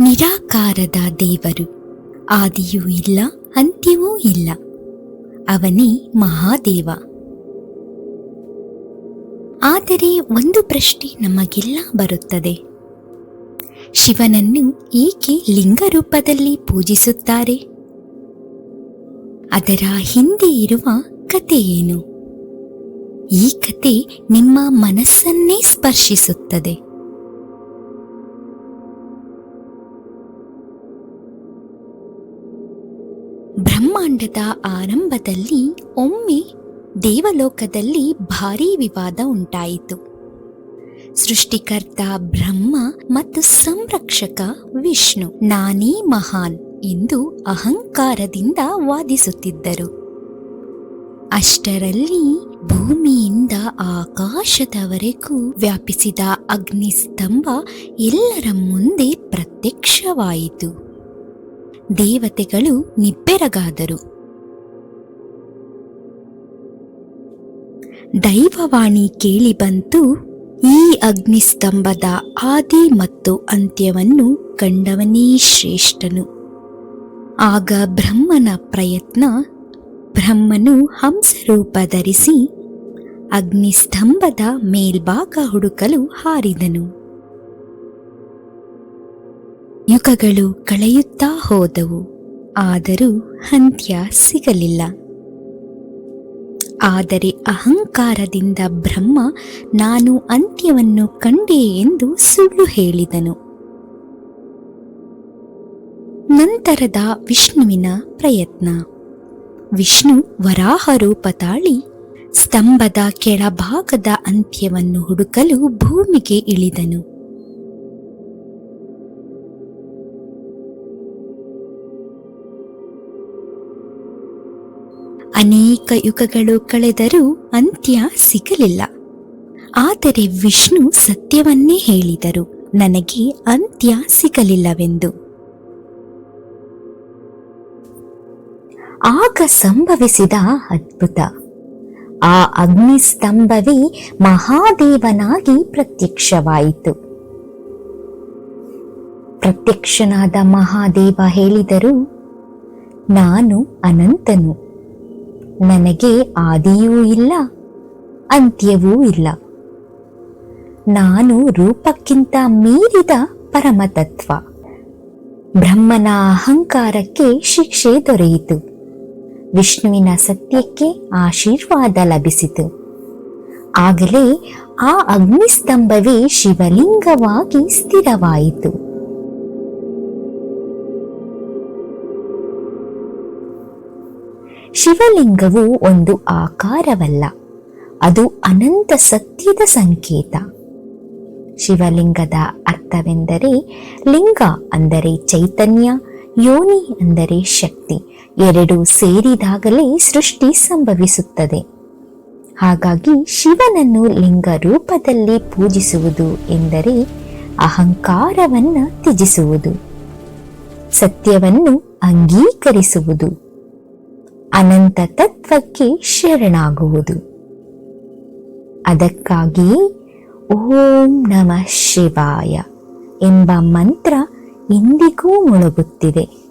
ನಿರಾಕಾರದ ದೇವರು. ಆದಿಯೂ ಇಲ್ಲ, ಅಂತ್ಯವೂ ಇಲ್ಲ. ಅವನೇ ಮಹಾದೇವ. ಆದರೆ ಒಂದು ಪ್ರಶ್ನೆ ನಮಗೆಲ್ಲ ಬರುತ್ತದೆ. ಶಿವನನ್ನು ಏಕೆ ಲಿಂಗ ರೂಪದಲ್ಲಿ ಪೂಜಿಸುತ್ತಾರೆ? ಅದರ ಹಿಂದೆ ಇರುವ ಕತೆ ಏನು? ಈ ಕತೆ ನಿಮ್ಮ ಮನಸ್ಸನ್ನೇ ಸ್ಪರ್ಶಿಸುತ್ತದೆ. ಬ್ರಹ್ಮಾಂಡದ ಆರಂಭದಲ್ಲಿ ಒಮ್ಮೆ ದೇವಲೋಕದಲ್ಲಿ ಭಾರೀ ವಿವಾದ ಉಂಟಾಯಿತು. ಸೃಷ್ಟಿಕರ್ತ ಬ್ರಹ್ಮ ಮತ್ತು ಸಂರಕ್ಷಕ ವಿಷ್ಣು ನಾನೇ ಮಹಾನ್ ಎಂದು ಅಹಂಕಾರದಿಂದ ವಾದಿಸುತ್ತಿದ್ದರು. ಅಷ್ಟರಲ್ಲಿ ಭೂಮಿಯಿಂದ ಆಕಾಶದವರೆಗೂ ವ್ಯಾಪಿಸಿದ ಅಗ್ನಿಸ್ತಂಭ ಎಲ್ಲರ ಮುಂದೆ ಪ್ರತ್ಯಕ್ಷವಾಯಿತು. ದೇವತೆಗಳು ನಿಬ್ಬೆರಗಾದರು. ದೈವವಾಣಿ ಕೇಳಿಬಂತು ಈ ಅಗ್ನಿಸ್ತಂಭದ ಆದಿ ಮತ್ತು ಅಂತ್ಯವನ್ನು ಕಂಡವನೇ ಶ್ರೇಷ್ಠನು. ಆಗ ಬ್ರಹ್ಮನ ಪ್ರಯತ್ನ ಬ್ರಹ್ಮನು ಹಂಸರೂಪ ಧರಿಸಿ ಅಗ್ನಿಸ್ತಂಭದ ಮೇಲ್ಭಾಗ ಹುಡುಕಲು ಹಾರಿದನು. ಯುಗಗಳು ಕಳೆಯುತ್ತಾ ಹೋದವು. ಆದರೂ ಅಂತ್ಯ ಸಿಗಲಿಲ್ಲ. ಆದರೆ ಅಹಂಕಾರದಿಂದ ಬ್ರಹ್ಮ, ನಾನು ಅಂತ್ಯವನ್ನು ಕಂಡೆ ಎಂದು ಸುಳ್ಳು ಹೇಳಿದನು. ನಂತರದ ವಿಷ್ಣುವಿನ ಪ್ರಯತ್ನ. ವಿಷ್ಣು ವರಾಹ ರೂಪ ತಾಳಿ ಸ್ತಂಭದ ಕೆಳಭಾಗದ ಅಂತ್ಯವನ್ನು ಹುಡುಕಲು ಭೂಮಿಗೆ ಇಳಿದನು. ಅನೇಕ ಯುಗಗಳು ಕಳೆದರೂ ಅಂತ್ಯ ಸಿಗಲಿಲ್ಲ. ಆದರೆ ವಿಷ್ಣು ಸತ್ಯವನ್ನೇ ಹೇಳಿದರು, ನನಗೆ ಅಂತ್ಯ ಸಿಗಲಿಲ್ಲವೆಂದು. ಆಗ ಸಂಭವಿಸಿದ ಅದ್ಭುತ. ಆ ಅಗ್ನಿಸ್ತಂಭವೇ ಮಹಾದೇವನಾಗಿ ಪ್ರತ್ಯಕ್ಷವಾಯಿತು. ಪ್ರತ್ಯಕ್ಷನಾದ ಮಹಾದೇವ ಹೇಳಿದರು, ನಾನು ಅನಂತನು. ನನಗೆ ಆದಿಯೂ ಇಲ್ಲ, ಅಂತ್ಯವೂ ಇಲ್ಲ. ನಾನು ರೂಪಕ್ಕಿಂತ ಮೀರಿದ ಪರಮತತ್ವ. ಬ್ರಹ್ಮನ ಅಹಂಕಾರಕ್ಕೆ ಶಿಕ್ಷೆ ದೊರೆಯಿತು. ವಿಷ್ಣುವಿನ ಸತ್ಯಕ್ಕೆ ಆಶೀರ್ವಾದ ಲಭಿಸಿತು. ಆಗಲೇ ಆ ಅಗ್ನಿಸ್ತಂಭವೇ ಶಿವಲಿಂಗವಾಗಿ ಸ್ಥಿರವಾಯಿತು. ಶಿವಲಿಂಗವು ಒಂದು ಆಕಾರವಲ್ಲ, ಅದು ಅನಂತ ಸತ್ಯದ ಸಂಕೇತ. ಶಿವಲಿಂಗದ ಅರ್ಥವೆಂದರೆ ಲಿಂಗ ಅಂದರೆ ಚೈತನ್ಯ, ಯೋನಿ ಅಂದರೆ ಶಕ್ತಿ, ಎರಡು ಸೇರಿದಾಗಲೇ ಸೃಷ್ಟಿ ಸಂಭವಿಸುತ್ತದೆ. ಹಾಗಾಗಿ ಶಿವನನ್ನು ಲಿಂಗ ರೂಪದಲ್ಲಿ ಪೂಜಿಸುವುದು ಎಂದರೆ ಅಹಂಕಾರವನ್ನು ತ್ಯಜಿಸುವುದು, ಸತ್ಯವನ್ನು ಅಂಗೀಕರಿಸುವುದು. ಅನಂತ ತತ್ವಕ್ಕೆ ಶರಣಾಗುವುದು. ಅದಕ್ಕಾಗಿ ಓಂ ನಮಃ ಶಿವಾಯ ಎಂಬ ಮಂತ್ರ ಇಂದಿಗೂ ಮುಳುಗುತ್ತಿದೆ.